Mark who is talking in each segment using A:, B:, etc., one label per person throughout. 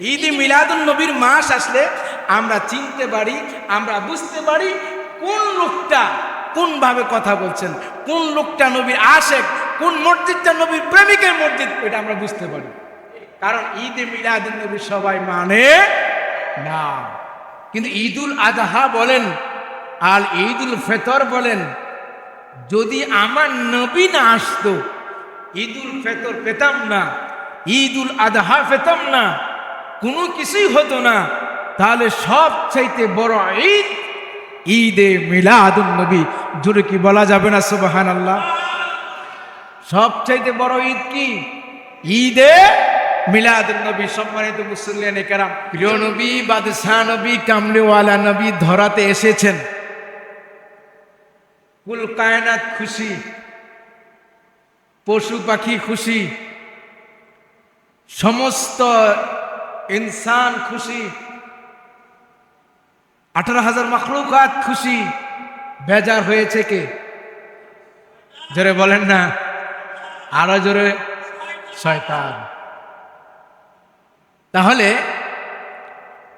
A: ঈদ মিলাদুল নবীর মাস আসলে আমরা চিনতে পারি, আমরা বুঝতে পারি কোন লোকটা কোন ভাবে কথা বলছেন, কোন লোকটা নবীর আশেক, কোন মসজিদটা নবীর প্রেমিকের মসজিদ, এটা আমরা বুঝতে পারি। কারণ ঈদে মিলাদুল নবী সবাই মানে না। কিন্তু ঈদুল আজহা বলেন আর ঈদুল ফেতর বলেন, যদি আমার নবী না আসতো, ঈদুল ফেতর পেতাম না, ঈদুল আদহা পেতাম না কোনো কিছুই হতো না। তাহলে সব চাইতে বড় ঈদ, ঈদে মিলাদুল নবী। জোরে কি বলা যাবে না সুবাহান আল্লাহ সব চাইতে বড় ঈদ কি? ঈদে মিলাদুল নবী। সম্মানিত মুসল্লিয়ান কেরাম, প্রিয় নবী, বাদশাহ নবী, কামলিওয়ালা নবী ধরাতে এসেছেন। কুল কায়নাত খুশি, পশু পাখি খুশি, সমস্ত ইনসান খুশি। আঠারো হাজার মখলুকাত খুশি। বেজার হয়েছে কে? জোরে বলেন না। আরও জোরে। শয়তান। তাহলে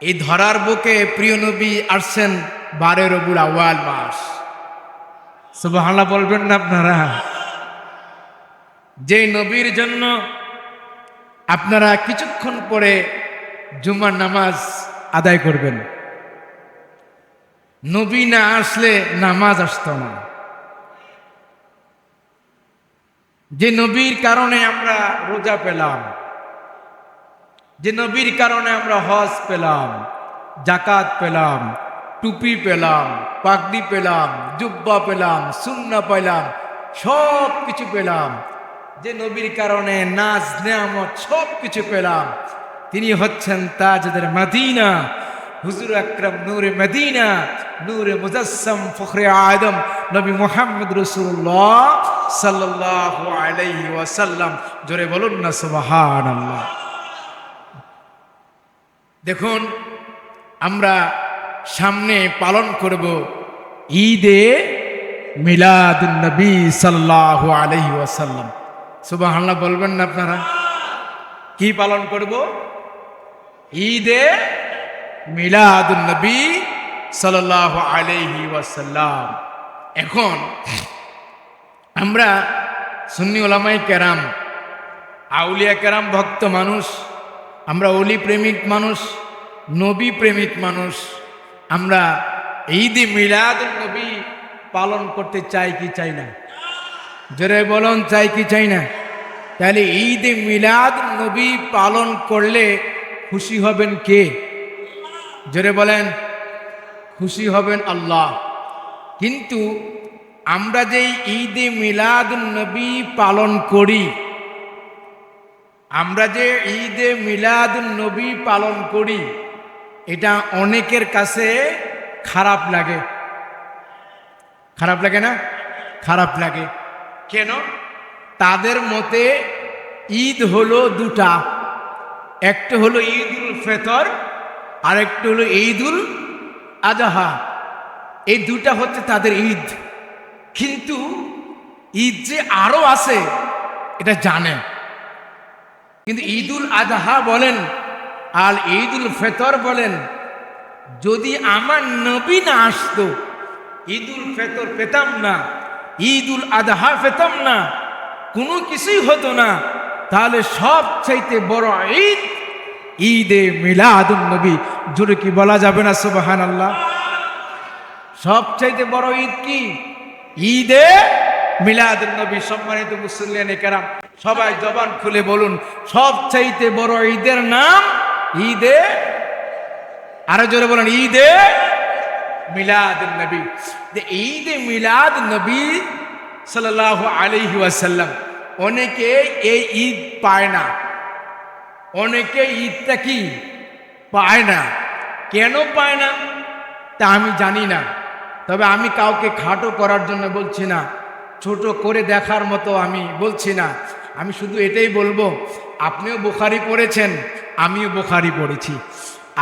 A: এই ধরার বুকে প্রিয় নবী আসছেন বারে রবুল আওয়াল মাস। সুবহানাল্লাহ বলবেন না আপনারা? যে নবীর জন্য আপনারা কিছুক্ষণ পরে জুমার নামাজ আদায় করবেন। নবী না আসলে নামাজ আসতো না। যে নবীর কারণে আমরা রোজা পেলাম, যে নবীর কারণে আমরা হজ পেলাম, জাকাত পেলাম, টুপি পেলাম, পাগড়ি পেলাম, জুব্বা পেলাম, সুন্না পেলাম সব কিছু পেলাম। যে নবীর কারণে নাচ নেয়ামত সব কিছু পেলাম। তিনি হচ্ছেন তাজদের মদিনা। হুজুর আকরম নূরে মদিনা, নূরে মুজাসম ফখরে আদম, নবী মোহাম্মদ রসুল্লাহ সাল্লাহ আলাইহি ওয়াসাল্লাম। জোরে বলুন না সুবাহান আল্লাহ দেখুন, আমরা সামনে পালন করব ঈদে মিলাদ নবী সাল্লাহ আলহি ওয়াসাল্লাম। সুবাহ বলবেন না আপনারা? কি পালন করব? ঈদে মিলাদ নবী সাল্লাহ আলহি ওয়াসাল্লাম। এখন আমরা সুন্নি ওলামাই কেরাম, আউলিয়া কেরাম ভক্ত মানুষ, আমরা অলি প্রেমিক মানুষ, নবী প্রেমিক মানুষ, আমরা ঈদে মিলাদ নবী পালন করতে চাই কি চাই না? জোরে বলুন, চাই কি চাই না? তাহলে ঈদে মিলাদ নবী পালন করলে খুশি হবেন কে? জোরে বলেন, খুশি হবেন আল্লাহ। কিন্তু আমরা যে ঈদে মিলাদ নবী পালন করি, আমরা যে ঈদে মিলাদ নবী পালন করি, এটা অনেকের কাছে খারাপ লাগে। খারাপ লাগে না? খারাপ লাগে। কেন? তাদের মতে ঈদ হলো দুটা। একটা হলো ঈদ উল ফেতর আর একটা হলো ঈদুল আজহা। এই দুটা হচ্ছে তাদের ঈদ। কিন্তু ঈদ যে আরও আছে, এটা জানে। কিন্তু ঈদুল আজহা বলেন, আর ঈদুল ফেতর বলেন, যদি আমার নবী না আসতো, ঈদুল ফেতর পেতাম না, ঈদুল আজহা পেতাম না, কোনো কিছুই হতো না। তাহলে সব চাইতে বড় ঈদ ঈদে মিলাদুল নবী। জোরে কি বলা যাবে না? সুবাহান আল্লাহ সব চাইতে বড় ঈদ কি? ঈদে মিলাদুল নবী। সম্মানিত মুসল্লিয়ান কেরাম, সবাই জবান খুলে বলুন সব চাইতে বড় ঈদের নাম ঈদে? আরও জোরে বলুন, ঈদে মিলাদ নবী। ঈদে মিলাদ নবী সাল্লাহ আলহি ওয়াসাল্লাম অনেকে এই ঈদ পায় না। অনেকে ঈদটা কি পায় না। কেন পায় না? তা আমি জানি না। তবে আমি কাউকে খাটো করার জন্য বলছি না। ছোট করে দেখার মতো আমি বলছি না। আমি শুধু এটাই বলব, আপনিও বোখারি পড়েছেন, আমিও বোখারি পড়েছি।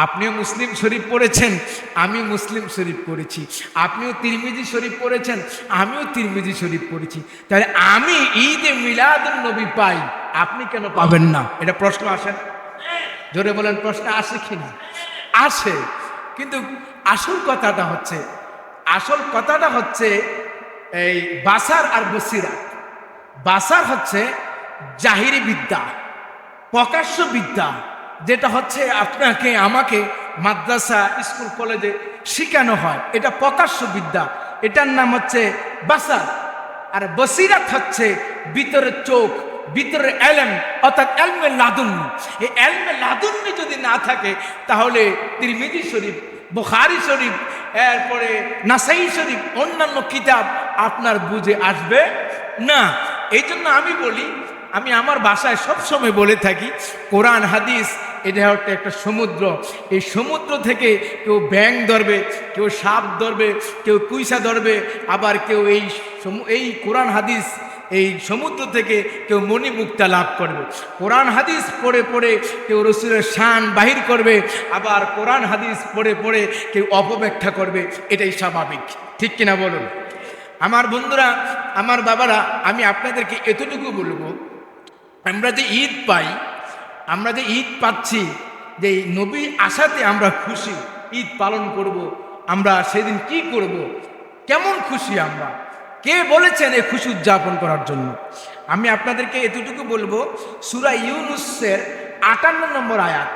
A: আপনিও মুসলিম শরীফ পড়েছেন আমি মুসলিম শরীফ পড়েছি। আপনিও তিরমিজি শরীফ পড়েছেন আমিও তিরমিজি শরীফ পড়েছি। তাহলে আমি ঈদে মিলাদুল নবী পাই আপনি কেন পাবেন না। এটা প্রশ্ন আসেন জোরে বলেন প্রশ্ন আসে কি না? আসে কিন্তু আসল কথাটা হচ্ছে আসল কথাটা হচ্ছে এই বাসার আর বসিরা বাসার হচ্ছে জাহিরি বিদ্যা প্রকাশ্য বিদ্যা যেটা হচ্ছে আপনাকে, আমাকে মাদ্রাসা, স্কুল, কলেজে শিখানো হয়। এটা প্রকাশ্য বিদ্যা। এটার নাম হচ্ছে বাসার। আর বসিরাত হচ্ছে ভিতরের চোখ, ভিতরের এলেম, অর্থাৎ এলমে লাদুন্নি এই এলমে লাদুন্নি যদি না থাকে, তাহলে তিরমিজি শরীফ, বুখারি শরীফ, এরপরে নাসাই শরীফ, অন্যান্য কিতাব আপনার বুঝে আসবে না। এই জন্য আমি বলি, আমি আমার বাসায় সবসময় বলে থাকি, কোরআন, হাদিস এটা হচ্ছে একটা সমুদ্র। এই সমুদ্র থেকে কেউ ব্যাং ধরবে, কেউ সাপ ধরবে, কেউ কুইসা ধরবে, আবার কেউ এই এই কোরআন হাদিস, এই সমুদ্র থেকে কেউ মণিমুক্তা লাভ করবে। কোরআন হাদিস পড়ে পড়ে কেউ রসুলের শান বাহির করবে, আবার কোরআন হাদিস পড়ে পড়ে কেউ অপব্যাখ্যা করবে, এটাই স্বাভাবিক। ঠিক কিনা বলুন? আমার বন্ধুরা, আমার বাবারা, আমি আপনাদেরকে এতটুকু বলব, আমরা যে ঈদ পাই আমরা যে ঈদ পাচ্ছি, যে নবী আসাতে আমরা খুশি, ঈদ পালন করব। আমরা সেদিন কি করব। কেমন খুশি আমরা, কে বলেছেন এই খুশি উদযাপন করার জন্য আমি আপনাদেরকে এতটুকু বলব, সুরা ইউনুসের আটান্ন নম্বর আয়াত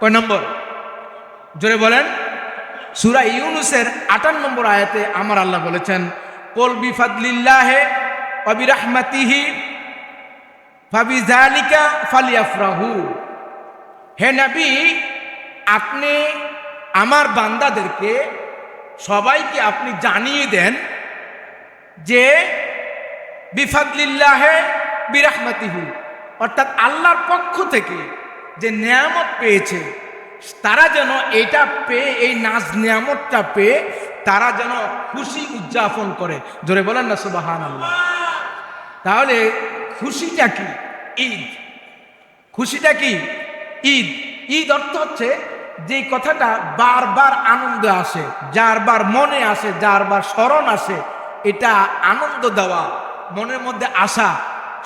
A: কয় নম্বর জোরে বলেন সুরা ইউনুসের আটান্ন নম্বর আয়াতে আমার আল্লাহ বলেছেন, কল বিফাদলিল্লাহে অবিরাহমাতিহি ফাবিজালিকা ফালিয়াফরাহু। হে নবী, আপনি আমার বান্দাদেরকে সবাইকে আপনি জানিয়ে দেন যে বিফাদলিল্লাহে বিরাহমাতিহু। অর্থাৎ আল্লাহর পক্ষ থেকে যে নিয়ামত পেয়েছে, তারা যেন এটা পেয়ে, এই নাজ নিয়ামতটা পেয়ে তারা যেন খুশি উদযাপন করে। জোরে বলেন না সুবাহান আল্লাহ তাহলে খুশিটা কি? ঈদ। খুশিটা কি? ঈদ। ঈদ অর্থ হচ্ছে যে কথাটা বারবার আনন্দ আসে যার বার মনে আসে যার বার স্মরণ আসে, এটা আনন্দ দেওয়া, মনের মধ্যে আসা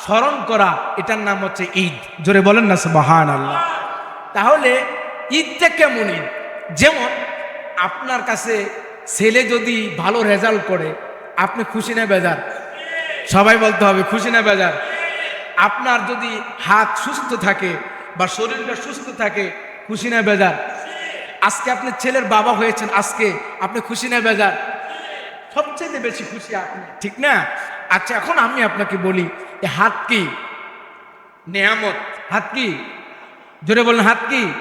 A: স্মরণ করা, এটার নাম হচ্ছে ঈদ। জোরে বলেন না মহান আল্লাহ তাহলে ঈদটা কেমন ঈদ? যেমন আপনার কাছে ছেলে যদি ভালো রেজাল্ট করে, আপনি খুশি না বেজার? সবাই বলতে হবে, খুশি না বেজার? আপনার যদি হাত সুস্থ থাকে বা শরীরটা সুস্থ থাকে খুশি না বেজার? আজকে আপনি ছেলের বাবা হয়েছেন আজকে আপনি খুশি না বেজার? সবচেয়ে বেশি খুশি আপনি ঠিক না? আচ্ছা এখন আমি আপনাকে বলি এ হাত কি? নেয়ামত। হাত কি? জোরে বলেন হাত কি?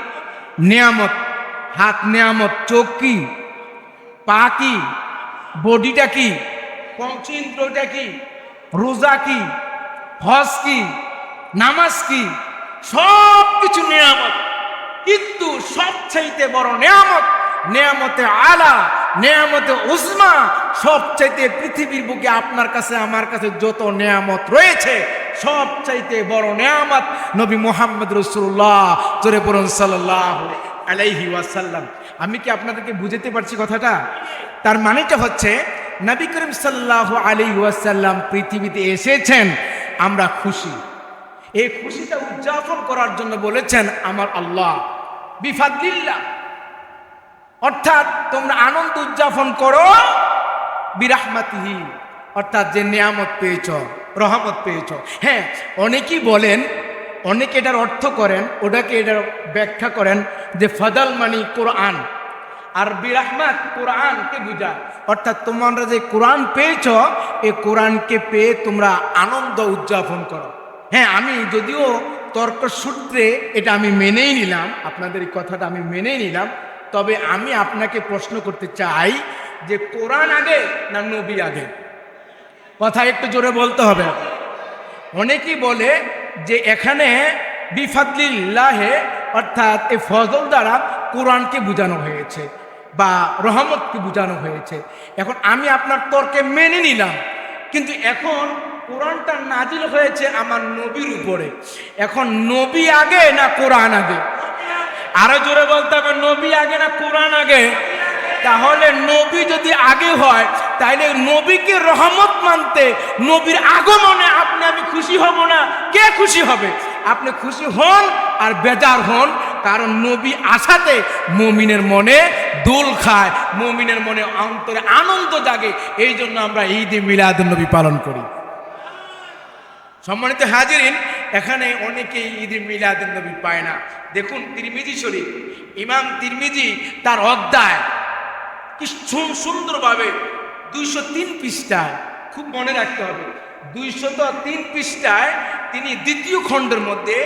A: নেয়ামত। হাত নেয়ামত চোখ কি? পা কি? বডিটা কি? পঞ্চিন্দ্রটা কি? রোজা কি? হজ কি, নামাজ কি, সব কিছু নিয়ামত। কিন্তু সবচাইতে বড় নিয়ামত, নিয়ামতে আলা, নিয়ামতে উজমা, সবচাইতে পৃথিবীর বুকে আপনার কাছে, আমার কাছে যত নিয়ামত রয়েছে, সবচাইতে বড় নিয়ামত নবী মোহাম্মদ রসুল্লাহ জোরে পড়ুন সাল্লাহ আলাইহি ওয়াসাল্লাম। আমি কি আপনাদেরকে বুঝাতে পারছি কথাটা? তার মানেটা হচ্ছে, নবী করিম সাল্লাহ আলী ওয়াসাল্লাম পৃথিবীতে এসেছেন আমরা খুশি। এই খুশিটা উদযাপন করার জন্য বলেছেন আমার আল্লাহ। বিফাদিল্লা অর্থাৎ তোমরা আনন্দ উদযাপন করো বিরাহমাতিহি। অর্থাৎ যে নিয়ামত পেয়েছ, রহমত পেয়েছ। হ্যাঁ অনেকেই বলেন, অনেকে এটার অর্থ করেন, ওটাকে এটার ব্যাখ্যা করেন যে ফাদাল মানি কোরআন। আর বিরাহমাত কোরআনকে বুঝায় অর্থাৎ তোমরা যে কোরআন পেয়েছ এই কোরআনকে পেয়ে তোমরা আনন্দ উদযাপন করো। হ্যাঁ আমি যদিও তর্ক সূত্রে এটা আমি মেনেই নিলাম, আপনাদের এই কথাটা আমি মেনেই নিলাম, তবে আমি আপনাকে প্রশ্ন করতে চাই যে কোরআন আগে না নবী আগে? কথা একটু জোরে বলতে হবে। অনেকেই বলে যে এখানে বিফাদলিল্লাহে, অর্থাৎ এই ফজল দ্বারা কোরআনকে বোঝানো হয়েছে। বা রহমতকে বোঝানো হয়েছে। এখন আমি আপনার তর্কে মেনে নিলাম, কিন্তু এখন কোরআনটা নাজিল হয়েছে আমার নবীর উপরে। এখন নবী আগে না কোরআন আগে? আরও জোরে বলতে হবে, নবী আগে না কোরআন আগে? তাহলে নবী যদি আগে হয়, তাইলে নবীকে রহমত মানতে, নবীর আগমনে আপনি, আমি খুশি হব না? কে খুশি হবে? আপনি খুশি হন আর বেজার হন। কারণ নবী আসাতে মমিনের মনে দোল খায়, মমিনের মনে অন্তরে আনন্দ জাগে। এই জন্য আমরা ঈদে মিলাদ নবী পালন করি। সম্মানিত হাজিরিন, এখানে অনেকেই ঈদ মিলাদ নবী পায় না। দেখুন তিরমিজি শরীফ, ইমাম তিরমিজি তার অধ্যায় কি সুন- সুন্দরভাবে দুইশো তিন পৃষ্ঠায়, খুব মনে রাখতে হবে, দুইশত তিন পৃষ্ঠায় তিনি দ্বিতীয় খণ্ডের মধ্যে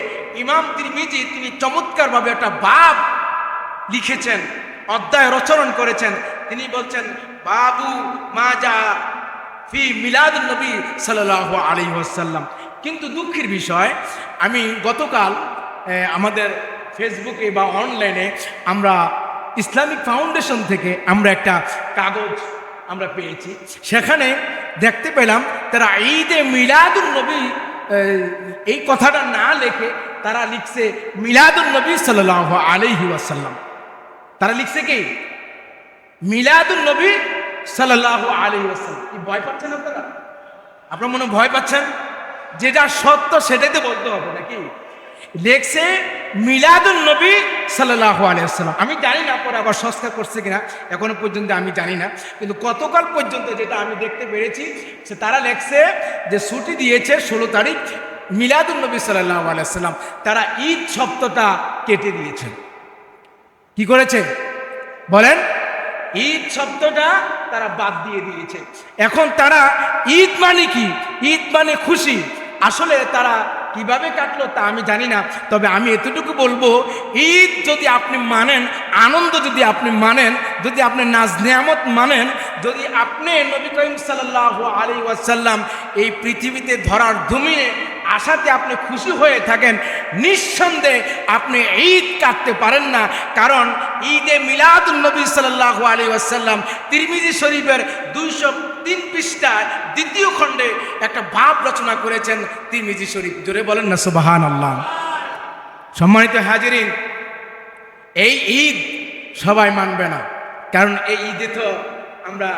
A: ইমাম তিরমিজি তিনি চমৎকারভাবে একটা বাব লিখেছেন, অধ্যায় রচরণ করেছেন। তিনি বলছেন, বাবু মাজা ফি মিলাদ নবী সাল্লাহ আলী ওয়াসাল্লাম। কিন্তু দুঃখের বিষয়, আমি গতকাল আমাদের ফেসবুকে বা অনলাইনে আমরা ইসলামিক ফাউন্ডেশন থেকে আমরা একটা কাগজ আমরা পেয়েছি। সেখানে দেখতে পেলাম, তারা ঈদে মিলাদুল নবী এই কথাটা না লেখে তারা লিখছে মিলাদুল নবী সাল্লাহ আলহি ওয়াসাল্লাম। তারা লিখছে কি? মিলাদুল নবী সাল্লাহ আলহি ওয়াসাল্লাম। কি ভয় পাচ্ছেন আপনারা? আপনার মনে ভয় পাচ্ছেন? যেটা সত্য সেটাই তো বলতে হবে নাকি? লেখছে মিলাদুল নবী সাল্লাহ আলিয়াল্লাম আমি জানি না পরে আবার সস্তা করছে কিনা, এখনও পর্যন্ত আমি জানি না। কিন্তু গতকাল পর্যন্ত যেটা আমি দেখতে পেরেছি, সে তারা লেখছে যে ছুটি দিয়েছে ষোলো তারিখ মিলাদুল নবী সাল্লাহ আলিয়াল্লাম তারা ঈদ শব্দটা কেটে দিয়েছেন। কি করেছে? বলেন। ঈদ শব্দটা তারা বাদ দিয়ে দিয়েছে। এখন তারা ঈদ মানে কি? ঈদ মানে খুশি। আসলে তারা কীভাবে কাটলো তা আমি জানি না, তবে আমি এতটুকু বলব, ঈদ যদি আপনি মানেন, আনন্দ যদি আপনি মানেন, যদি আপনি নাজ নেয়ামত মানেন, যদি আপনি নবী করিম সাল্লাহ আলী ওয়াসাল্লাম এই পৃথিবীতে ধরার ধুমিয়ে আশাতে আপনি খুশি হয়ে থাকেন, নিঃসন্দেহে আপনি ঈদ কাটতে পারেন না, কারণ ঈদে মিলাদুল নবী সাল্লাহ আলী আসাল্লাম তিরমিজি শরীফের দুইশো তিন পৃষ্ঠায় দ্বিতীয় খণ্ডে একটা ভাব রচনা করেছেন তিরমিজি শরীফ। জোরে বলেন না সুবাহান আল্লাহ সম্মানিত হাজিরিন, এই ঈদ সবাই মানবে না। কারণ এই ঈদে তো আমরা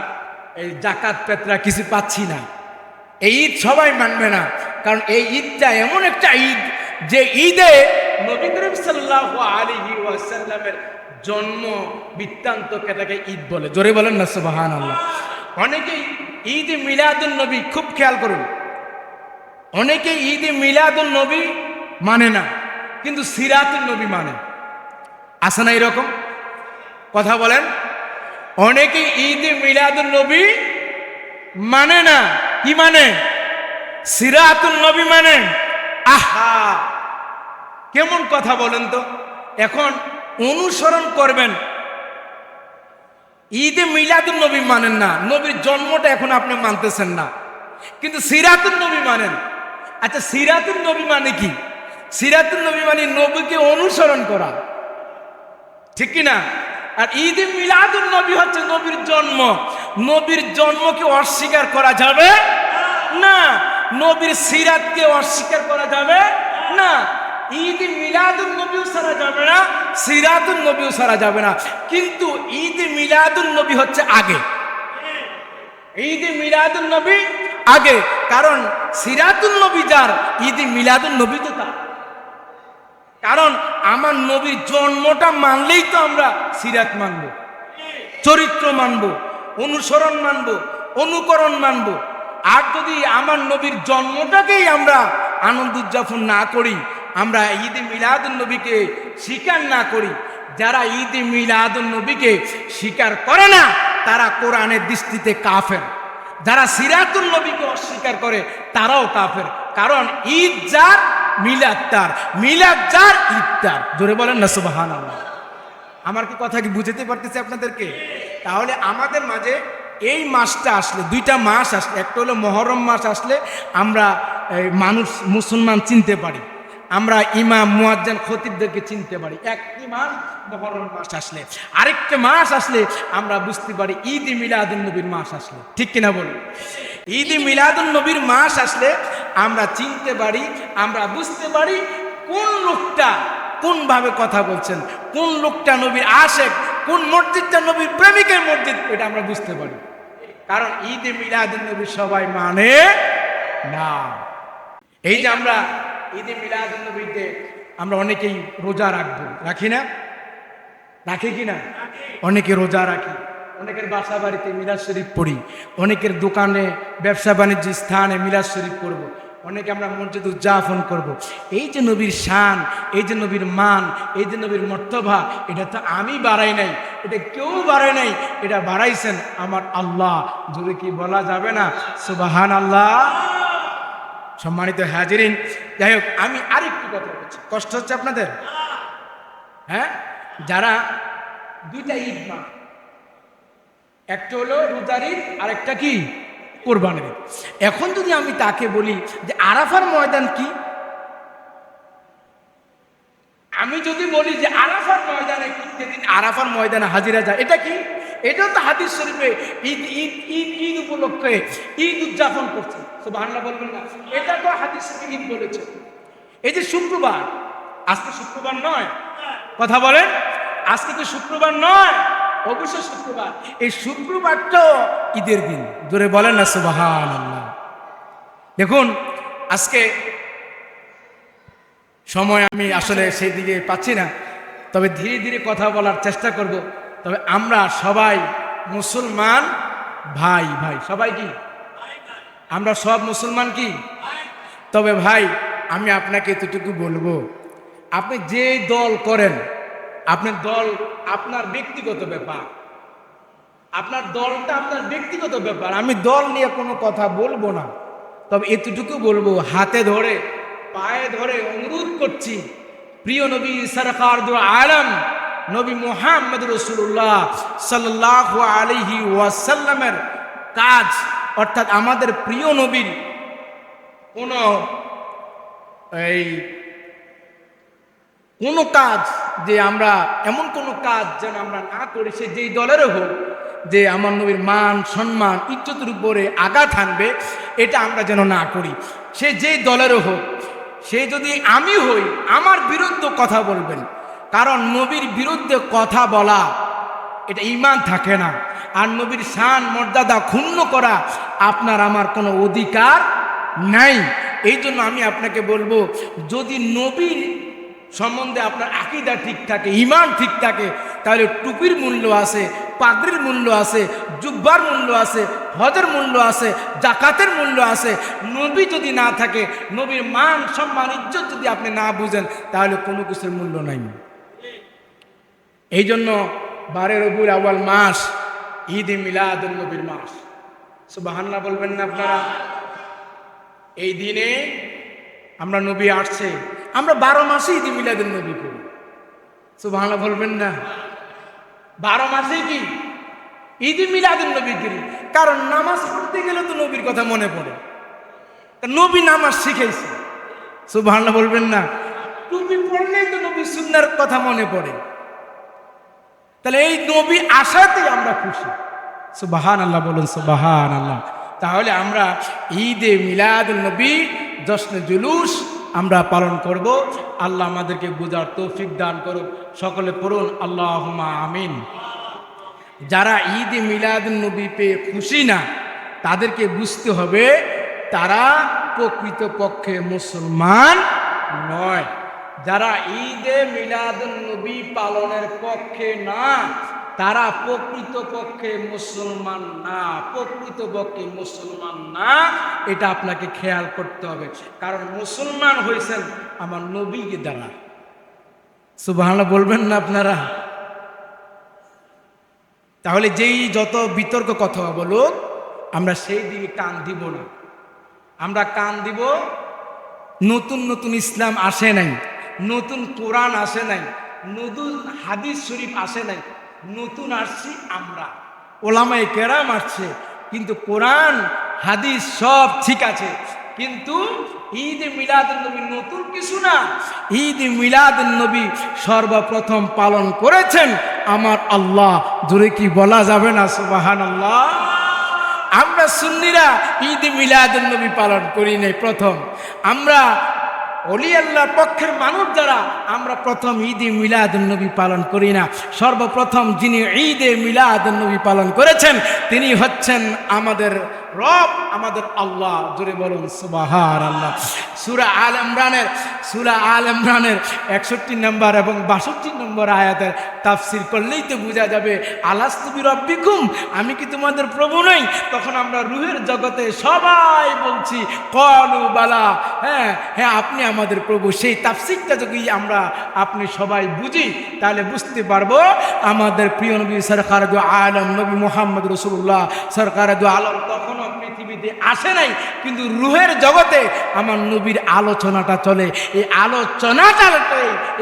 A: এই জাকাত পেত্রা কিছু পাচ্ছি না। এই ঈদ সবাই মানবে না। কারণ এই ঈদটা এমন একটা ঈদ যে ঈদে নবী করিম সাল্লাহ আলিহি ওয়াসাল্লামের জন্ম বৃত্তান্ত কেটাকে ঈদ বলে। জোরে বলেন না সুবাহান আল্লাহ অনেকেই ঈদ মিলাদুল নবী খুব খেয়াল করুন। অনেকে ঈদ মিলাদুল নবী মানে না, কিন্তু সিরাতুল নবী মানে। আসে না এরকম? কথা বলেন। অনেকে ঈদ মিলাদুল নবী মানে না, কি মানে? সিরাতুল নবী মানে। আহা! কেমন কথা বলেন তো? এখন অনুসরণ করবেন। ঈদে মিলাদুল নবী মানেন না। নবীর জন্মটা এখন আপনি মানতেছেন না। কিন্তু সিরাতুল নবী মানেন। আচ্ছা সিরাতুল নবী মানে কি? সিরাতুল নবী মানে নবীকে অনুসরণ করা। ঠিক কি না আর ঈদে মিলাদুল নবী হচ্ছে নবীর জন্ম। নবীর জন্মকে অস্বীকার করা যাবে না। নবীর সিরাতকে অস্বীকার করা যাবে না। ঈদ মিলাদুল নবীও সারা যাবে না সিরাতুল নবীও সারা যাবে না কিন্তু ঈদ মিলাদুল নবী হচ্ছে আগে ঈদ মিলাদুল নবী আগে কারণ সিরাতুল নবী যার ঈদ মিলাদুল নবী তো তার কারণ আমার নবীর জন্মটা মানলেই তো আমরা সিরাত মানব চরিত্র মানব অনুসরণ মানব অনুকরণ মানব আর যদি আমার নবীর জন্মটাকেই আমরা আনন্দ উদযাপন না করি আমরা ঈদ মিলাদুল নবীকে স্বীকার না করি। যারা ঈদ মিলাদুল নবীকে স্বীকার করে না, তারা কোরআনের দৃষ্টিতে কাফের। যারা সিরাতুল নবীকে অস্বীকার করে, তারাও কাফের। কারণ ঈদ যার, মিলাদ তার। মিলাদ যার, ঈদ তার। জোরে বলেন না সুবাহান আমার কি কথা কি বুঝাতে পারতেছে আপনাদেরকে? তাহলে আমাদের মাঝে এই মাসটা আসলে, দুইটা মাস আসলে, একটা হলো মহরম মাস আসলে আমরা মানুষ, মুসলমান চিনতে পারি। আমরা ইমাম মুয়াজ্জান খতিবদেরকে চিনতে পারি। একটি মাস মহরম মাস আসলে আরেকটা মাস আসলে আমরা বুঝতে পারি ঈদ মিলাদুল নবীর মাস আসলে। ঠিক কিনা বলুন? ঈদ মিলাদুল নবীর মাস আসলে আমরা চিনতে পারি আমরা বুঝতে পারি কোন লোকটা কোনভাবে কথা বলছেন কোন লোকটা নবীর আশেক কোন মসজিদটা নবীর প্রেমিকের মসজিদ এটা আমরা বুঝতে পারি। কারণ ঈদে মিলাদুল নবী সবাই মানে না। এই যে আমরা ঈদে মিলাদুল নবীতে আমরা অনেকেই রোজা রাখব। রাখি না? রাখি কি না? অনেকে রোজা রাখি। অনেকের বাসা বাড়িতে মিলাদ শরীফ পড়ি। অনেকের দোকানে, ব্যবসা বাণিজ্য স্থানে মিলাদ শরীফ করব। অনেকে আমরা মসজিদ উদযাপন করব। এই যে নবীর শান, এই যে নবীর মান, এই যে নবীর মর্তভা এটা তো আমি বাড়াই নাই, এটা কেউ বাড়াই নাই, এটা বাড়াইছেন আমার আল্লাহ। যদি কি বলা যাবে না? সুবাহান আল্লাহ সম্মানিত হাজিরিন, যাই হোক, আমি আরেকটু কথা বলছি। কষ্ট হচ্ছে আপনাদের? হ্যাঁ? যারা দুইটা ঈদ মা একটা হলো রোজার ঈদ আর একটা কি? কোরবানের ঈদ। এখন যদি আমি তাকে বলি যে আরাফার ময়দান কি? আমি যদি বলি যে আরাফার ময়দানে যেদিন আরাফার ময়দানে হাজিরা যায়, এটা কি? এটাও তো হাদিস শরীফে ঈদ ঈদ ঈদ ঈদ উপলক্ষে ঈদ উদযাপন করছে। তো বাংলা বলবেন না। এটা তো হাদিস শরীফে ঈদ বলেছে। এই যে শুক্রবার, আজকে শুক্রবার নয়। কথা বলেন, আজকে তো শুক্রবার নয়, অবশ্যই শুক্রবার। এই শুক্রবারটাও ঈদের দিন। জোরে বলেন না সুবাহান আল্লাহ দেখুন, আজকে সময় আমি আসলে সেই দিকে পাচ্ছি না, তবে ধীরে ধীরে কথা বলার চেষ্টা করব। তবে আমরা সবাই মুসলমান ভাই ভাই। সবাই কি? আমরা সব মুসলমান কি? তবে ভাই, আমি আপনাকে এতটুকু বলব, আপনি যে দল করেন, আপনার দল আপনার ব্যক্তিগত ব্যাপার। আপনার দলটা আপনার ব্যক্তিগত ব্যাপার। আমি দল নিয়ে কোনো কথা বলব না। তবে এতটুকু বলব, হাতে ধরে, পায়ে ধরে অনুরোধ করছি, প্রিয় নবী সরকার দু আলম নবী মোহাম্মদ রসুল্লাহ সাল্লাহ আলহি ওয়াসাল্লামের কাজ, অর্থাৎ আমাদের প্রিয় নবীর কোনো, এই, কোনো কাজ যে আমরা, এমন কোনো কাজ যেন আমরা না করি, সে যেই দলেরও হোক, যে আমার নবীর মান, সম্মান, ইজ্জতের উপরে আঘাত আনবে এটা আমরা যেন না করি। সে যেই দলেরও হোক, সে যদি আমি হই, আমার বিরুদ্ধে কথা বলবেন। কারণ নবীর বিরুদ্ধে কথা বলা, এটা ইমান থাকে না। আর নবীর শান, মর্যাদা ক্ষুণ্ণ করা আপনার আমার কোনো অধিকার নাই। এই জন্য আমি আপনাকে বলব, যদি নবীর সম্বন্ধে আপনার আকিদা ঠিক থাকে ইমান ঠিক থাকে, তাহলে টুপির মূল্য আছে, পাগড়ির মূল্য আছে, জুব্বার মূল্য আছে, হজের মূল্য আছে, জাকাতের মূল্য আছে। নবী যদি না থাকে, নবীর মান, সম্মান, ইজ্জত যদি আপনি না বুঝেন, তাহলে কোনো কিছুর মূল্য নাই। এই জন্য বারে রবুল আওয়াল মাস ঈদ মিলাদ নবীর মাস। সুবাহান্না বলবেন না আপনারা? এই দিনে আমরা নবী আসছে, আমরা বারো মাসে ঈদ নবী করি। সুবাহান্না বলবেন না? বারো মাসে কি? ঈদ মিলাদুল নবী করি। কারণ নামাজ পড়তে গেলে তো নবীর কথা মনে পড়ে। নবী নামাজ শিখেছে সুবাহান্না বলবেন না? টুপি পড়লেই তো নবী সুন্নার কথা মনে পড়ে। তাহলে এই নবী আসাতেই আমরা খুশি। সুবাহান আল্লাহ বলুন সুবাহান আল্লাহ তাহলে আমরা ঈদে মিলাদ নবী, জশ্নে জুলুস আমরা পালন করব। আল্লাহ আমাদেরকে বোঝার তৌফিক দান করুক। সকলে পড়ুন আল্লাহ আমিন। যারা ঈদ মিলাদ নবী পেয়ে খুশি না, তাদেরকে বুঝতে হবে, তারা প্রকৃত পক্ষে মুসলমান নয়। যারা ঈদে মিলাদ নবী পালনের পক্ষে না, তারা প্রকৃত পক্ষে মুসলমান না প্রকৃত পক্ষে মুসলমান না, এটা আপনাকে খেয়াল করতে হবে। কারণ মুসলমান হয়েছেন আমার নবীকে দ্বারা। সুবাহ বলবেন না আপনারা? তাহলে যেই যত বিতর্ক কথা বলুক, আমরা সেই দিকে কান দিব না। আমরা কান দিব, নতুন নতুন ইসলাম আসে নাই। নতুন কোরআন আসে নাই, নতুন হাদিস শরীফ আসে নাই, নতুন আসছি আমরা। ওলামাই কেরাম আসছে, কিন্তু কোরআন, হাদিস সব ঠিক আছে, কিন্তু ঈদ মিলাদ নবী নতুন কিছু না। ঈদ মিলাদ নবী সর্বপ্রথম পালন করেছেন আমার আল্লাহ, জোরে কি বলা যাবে না সুবাহান আল্লাহ আমরা সুন্নিরা ঈদ মিলাদ নবী পালন করি নাই প্রথম। আমরা অলি আল্লাহর পক্ষের মানুষ যারা, আমরা প্রথম ঈদে নবী পালন করি না। সর্বপ্রথম যিনি ঈদে নবী পালন করেছেন, তিনি হচ্ছেন আমাদের রব আমাদের আল্লাহ। জোরে বলুন সুবাহার আল্লাহ সুরা আল ইমরানের, সুরা আল ইমরানের একষট্টি নম্বর এবং বাষট্টি নম্বর আয়াতের তাফসির করলেই তো বোঝা যাবে আলাস্তুবি রব্বিকুম আমি কি তোমাদের প্রভু নই? তখন আমরা রুহের জগতে সবাই বলছি কলু বালা হ্যাঁ হ্যাঁ আপনি আমাদের প্রভু। সেই তাফসিরটা যদি আমরা আপনি সবাই বুঝি, তাহলে বুঝতে পারব, আমাদের প্রিয় নবী সরকার আলম, নবী মোহাম্মদ রসুল্লাহ সরকার আলম তখনও পৃথিবীতে আসে নাই, কিন্তু রুহের জগতে আমার নবীর আলোচনাটা চলে। এই আলোচনাটা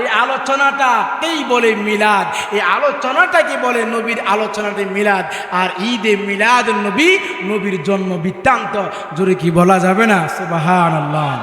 A: এই আলোচনাটাকেই বলে মিলাদ। এই আলোচনাটাকে বলে নবীর আলোচনাটি মিলাদ। আর ঈদে মিলাদ নবী, নবীর জন্ম বৃত্তান্ত। জোরে কি বলা যাবে না? সুবাহান আল্লাহ